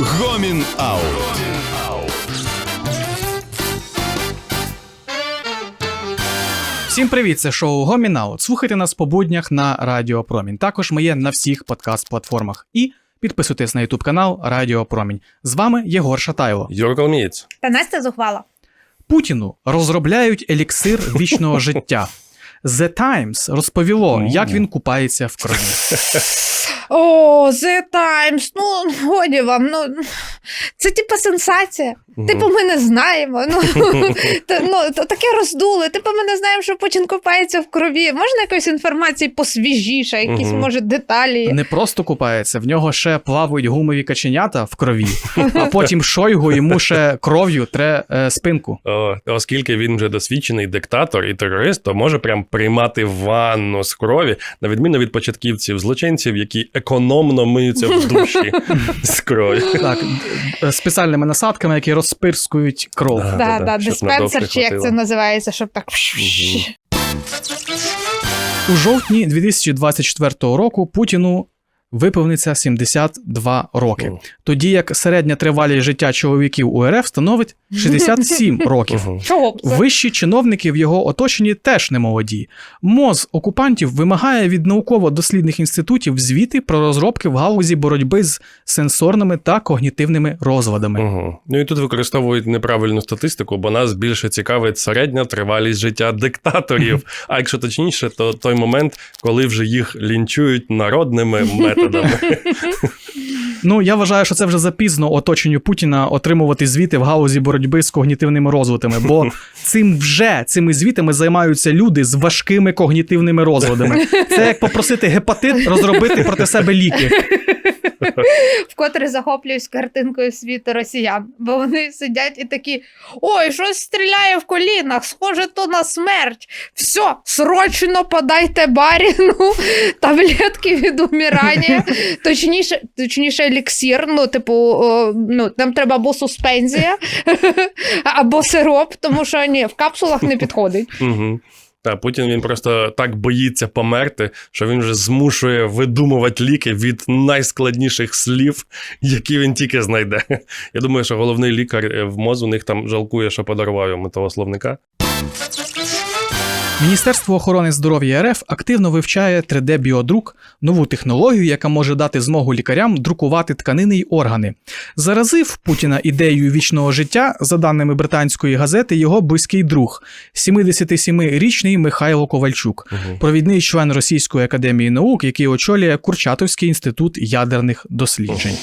Гомін Аут. Всім привіт, це шоу Гомінаут. Слухайте нас по буднях на Радіо Промінь. Також ми є на всіх подкаст-платформах. І підписуйтесь на Ютуб канал Радіо Промінь. З вами Єгор Шатайло. Юрко Коломієць. Та Настя зухвала. Путіну розробляють еліксир вічного життя. The Times розповіло, як він купається в крові. О, The Times, ну годі вам, ну це типа сенсація. Типу, ми не знаємо. Ну, та, ну таке роздули. Типу, ми не знаємо, що Путін купається в крові. Можна якоїсь інформації посвіжіше, якісь, Мгм. може, деталі. Не просто купається, в нього ще плавають гумові каченята в крові, а потім шойгу йому ще кров'ю тре е, спинку. О, оскільки він вже досвідчений диктатор і терорист, то може прям приймати ванну з крові, на відміну від початківців злочинців, які економно миються в душі з крові. Так, спеціальними насадками, які розпирскують кров. Так, Да, да-да, да, щоб диспенсер, чи як це називається, щоб так. У жовтні 2024 року Путіну виповниться 72 роки, Мгм. тоді як середня тривалість життя чоловіків у РФ становить 67 років. Чого? Вищі чиновники в його оточенні теж не молоді. МОЗ окупантів вимагає від науково-дослідних інститутів звіти про розробки в галузі боротьби з сенсорними та когнітивними розладами. Мгм. Ну і тут використовують неправильну статистику, бо нас більше цікавить середня тривалість життя диктаторів. А якщо точніше, то той момент, коли вже їх лінчують народними методами. Ну я вважаю, що це вже запізно оточенню Путіна отримувати звіти в галузі боротьби з когнітивними розладами, бо цим вже цими звітами займаються люди з важкими когнітивними розладами. Це як попросити гепатит розробити проти себе ліки. Вкотре захоплююсь картинкою світу росіян, бо вони сидять і такі: ой, щось стріляє в колінах, схоже, то на смерть. Все, срочно подайте баріну таблетки від умирання. Точніше, точніше, еліксір. Ну, типу, о, ну, нам треба або суспензія, або сироп, тому що ні, в капсулах не підходить. Та Путін він просто так боїться померти, що він вже змушує видумувати ліки від найскладніших слів, які він тільки знайде. Я думаю, що головний лікар е, в МОЗ у них там жалкує, що подарував йому того словника. Міністерство охорони здоров'я РФ активно вивчає 3D-біодрук, нову технологію, яка може дати змогу лікарям друкувати тканини й органи. Заразив Путіна ідеєю вічного життя, за даними британської газети, його близький друг, 77-річний Михайло Ковальчук, Угу. провідний член Російської академії наук, який очолює Курчатовський інститут ядерних досліджень.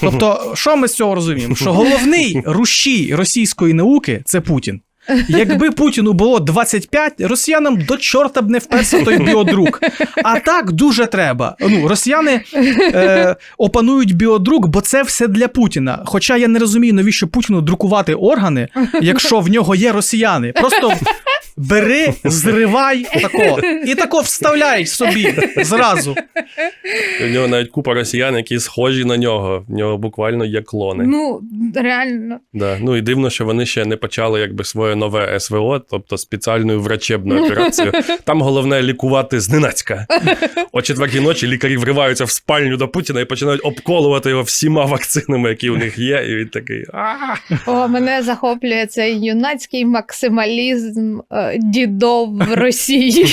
Тобто, що ми з цього розуміємо? Що головний рушій російської науки це Путін. Якби Путіну було 25, росіянам до чорта б не вперся той біодрук. А так дуже треба. Ну, росіяни е, опанують біодрук, бо це все для Путіна. Хоча я не розумію, навіщо Путіну друкувати органи, якщо в нього є росіяни. Просто бери, зривай тако, і тако вставляй собі зразу. У нього навіть купа росіян, які схожі на нього. В нього буквально є клони. Ну, реально. Да. Ну і дивно, що вони ще не почали якби своє нове СВО, тобто спеціальну врачебну операцію. Там головне лікувати зненацька. О четвертій ночі лікарі вриваються в спальню до Путіна і починають обколувати його всіма вакцинами, які у них є. І він такий. О, мене захоплює цей юнацький максималізм е, дідов в Росії.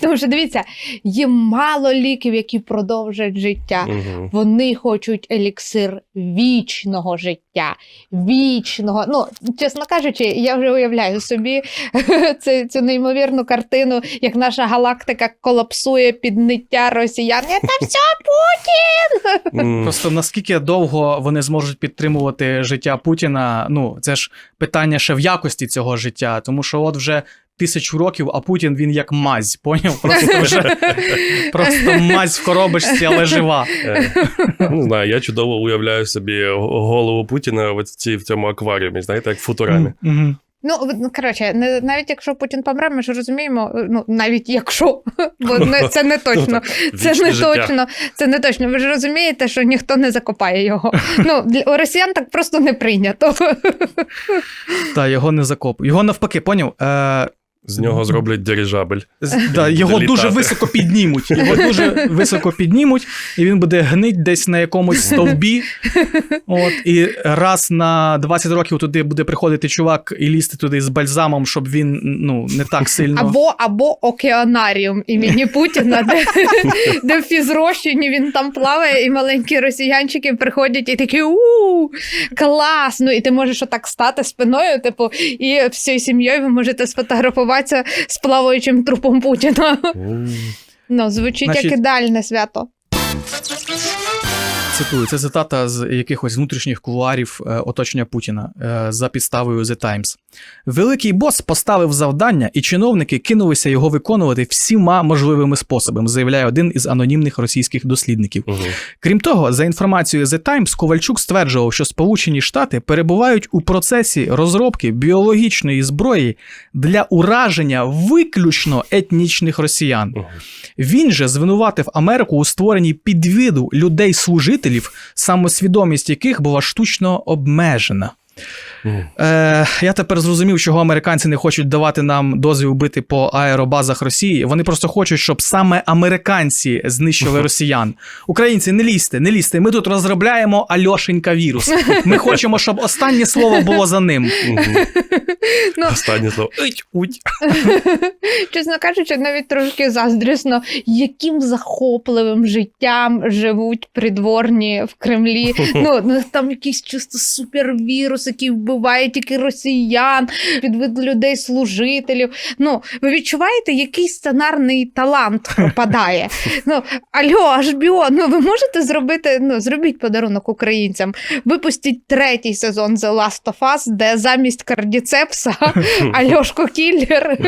Тому що дивіться, є мало ліків, які продовжують життя. Вони хочуть еліксир вічного життя. Вічного. Ну, чесно кажучи, я вже уявляю собі цю, цю неймовірну картину, як наша галактика колапсує під ниття росіян. Це все Путін! Просто наскільки довго вони зможуть підтримувати життя Путіна? Ну, це ж питання ще в якості цього життя, тому що от вже тисячу років, а Путін він як мазь, поняв? Просто вже просто мазь в коробочці, але жива. Е, Не знаю, я чудово уявляю собі голову Путіна в, в цьому акваріумі, знаєте, як в футурамі. Ну, ну, коротше, не, навіть якщо Путін помре, ми ж розуміємо, ну навіть якщо, бо не, це не точно. Це не точно, це не точно. Ви ж розумієте, що ніхто не закопає його. Ну, для у росіян так просто не прийнято. Та його не закопують. Його навпаки, поняв? Е, З нього зроблять дирижабель. Да, його Долітати. дуже високо піднімуть. Його дуже високо піднімуть, і він буде гнить десь на якомусь стовбі. От, і раз на 20 років туди буде приходити чувак і лізти туди з бальзамом, щоб він ну, не так сильно. Або, або океанаріум імені Путіна, де, де в фізрощині він там плаває, і маленькі росіянчики приходять і такі у клас! Ну і ти можеш отак стати спиною, типу, і всією сім'єю ви можете сфотографуватися з плаваючим трупом Путіна. Ну, звучить як ідеальне свято. Цитую, це цитата з якихось внутрішніх кулуарів е, оточення Путіна е, за підставою The Times. Великий бос поставив завдання, і чиновники кинулися його виконувати всіма можливими способами, заявляє один із анонімних російських дослідників. Мгм. Крім того, за інформацією The Times, Ковальчук стверджував, що Сполучені Штати перебувають у процесі розробки біологічної зброї для ураження виключно етнічних росіян. Мгм. Він же звинуватив Америку у створенні підвиду людей-служителів, самосвідомість яких була штучно обмежена. Е, я тепер зрозумів, чого американці не хочуть давати нам дозвіл бити по аеробазах Росії. Вони просто хочуть, щоб саме американці знищили росіян. Українці, не лізьте, не лізьте. Ми тут розробляємо Альошенька вірус. Ми хочемо, щоб останнє слово було за ним. Ну. Останнє слово. Ить, уть. Чесно кажучи, навіть трошки заздрісно, яким захопливим життям живуть придворні в Кремлі. Ну, ну там якийсь чисто супервірус, який вбиває тільки росіян, підвид людей-служителів. Ну, ви відчуваєте, який сценарний талант пропадає? Ну, альо, HBO, ну ви можете зробити, ну, зробіть подарунок українцям. Випустіть третій сезон The Last of Us, де замість кардіцепса Альошко Кіллер.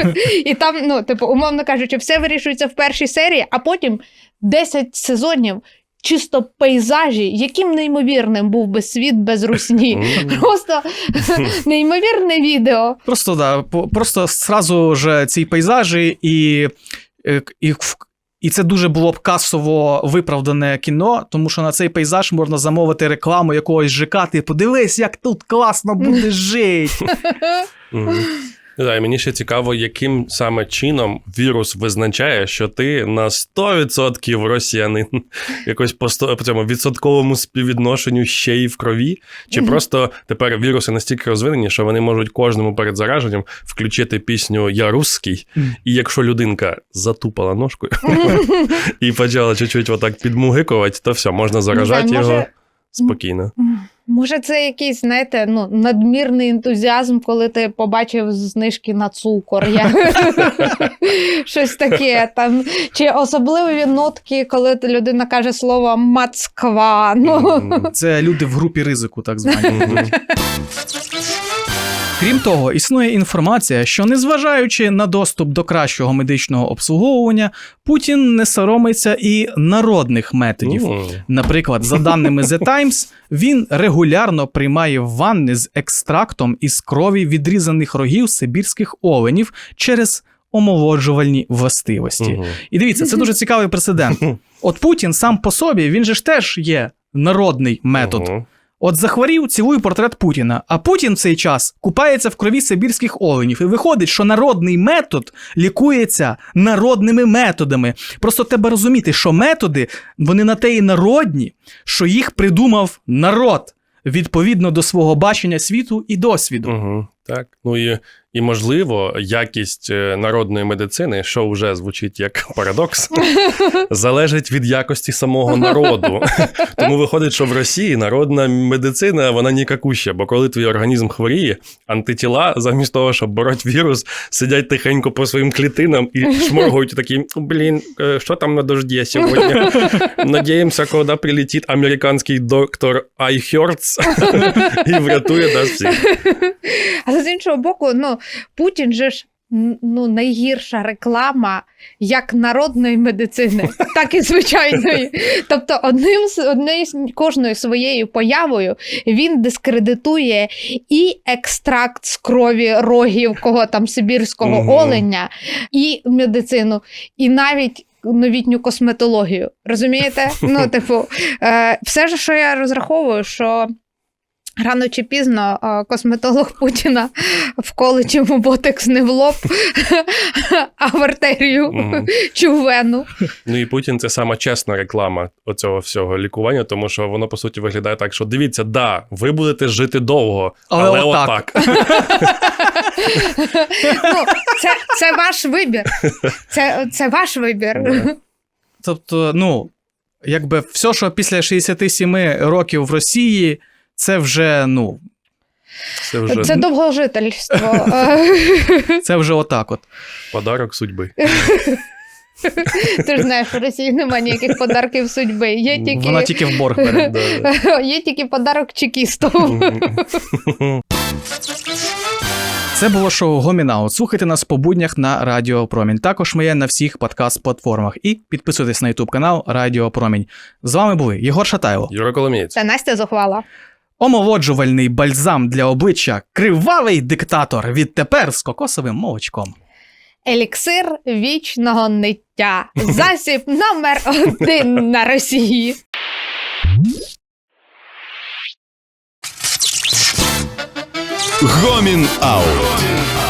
І там, ну, типу, умовно кажучи, все вирішується в першій серії, а потім 10 сезонів. Чисто пейзажі, яким неймовірним був би світ без русні. Просто неймовірне відео. Просто да, просто сразу ж ці пейзажі, і, е, і, і це дуже було б касово виправдане кіно, тому що на цей пейзаж можна замовити рекламу якогось ЖК. Ти подивись, як тут класно буде жити. Ну, да, і мені ще цікаво, яким саме чином вірус визначає, що ти на 100% росіянин, якось по, сто- по цьому відсотковому співвідношенню ще й в крові. Чи просто тепер віруси настільки розвинені, що вони можуть кожному перед зараженням включити пісню Я русський, і якщо людинка затупала ножкою і почала чуть-чуть отак підмугикувати, то все, можна заражати його спокійно. Може, це якийсь, знаєте, ну, надмірний ентузіазм, коли ти побачив знижки на цукор. Я... Щось таке. Там. Чи особливі нотки, коли людина каже слово Москва. Ну, Це люди в групі ризику, так звані. Крім того, існує інформація, що незважаючи на доступ до кращого медичного обслуговування, Путін не соромиться і народних методів. Наприклад, за даними The Times, він регулярно приймає ванни з екстрактом із крові відрізаних рогів сибірських оленів через омолоджувальні властивості. І дивіться, це дуже цікавий прецедент. От Путін сам по собі, він же ж теж є народний метод. От захворів, цілує портрет Путіна, а Путін в цей час купається в крові сибірських оленів. І виходить, що народний метод лікується народними методами. Просто треба розуміти, що методи вони на те і народні, що їх придумав народ відповідно до свого бачення світу і досвіду. Угу, так. Ну і, і можливо, якість е, народної медицини, що вже звучить як парадокс, залежить від якості самого народу. Тому виходить, що в Росії народна медицина вона нікакуща, бо коли твій організм хворіє, антитіла, замість того, щоб бороть вірус, сидять тихенько по своїм клітинам і шморгують такі: блін, е, що там на дожді сьогодні? Надіємося, коли прилетить американський доктор Айхерц і врятує нас всіх. Але з іншого боку, ну, Путін же ж. Ну, найгірша реклама як народної медицини, так і звичайної. Тобто, одним однією кожною своєю появою він дискредитує і екстракт з крові рогів кого там сибірського Мгм. оленя, і медицину, і навіть. Новітню косметологію. Розумієте? Ну, типу, е, все ж, що я розраховую, що Рано чи пізно косметолог Путіна вколить йому ботекс не в лоб, а в артерію Мгм. чи в вену. Ну і Путін це сама чесна реклама оцього всього лікування, тому що воно по суті виглядає так, що дивіться, да, ви будете жити довго, Але але, отак. отак. Ну, це, це ваш вибір. Це, це ваш вибір. Тобто, ну, якби все, що після 67 років в Росії, це вже, ну, Це вже Це довгожительство. Е, це вже отак от. подарок судьби. Ти ж знаєш, в Росії немає ніяких подарків судьби. Є тільки, Вона тільки в борг бере. Да. є тільки подарок чекістов. Це було шоу Гомінаут. Слухайте нас по буднях на Радіо Промінь. Також ми є на всіх подкаст-платформах. І підписуйтесь на Ютуб канал Радіо Промінь. З вами були Єгор Шатайло. Юра Коломієць. Це Настя зухвала. Омолоджувальний бальзам для обличчя, кривавий диктатор. Відтепер з кокосовим молочком. Еліксир вічного ниття. Засіб номер один на Росії. Гомін Аут.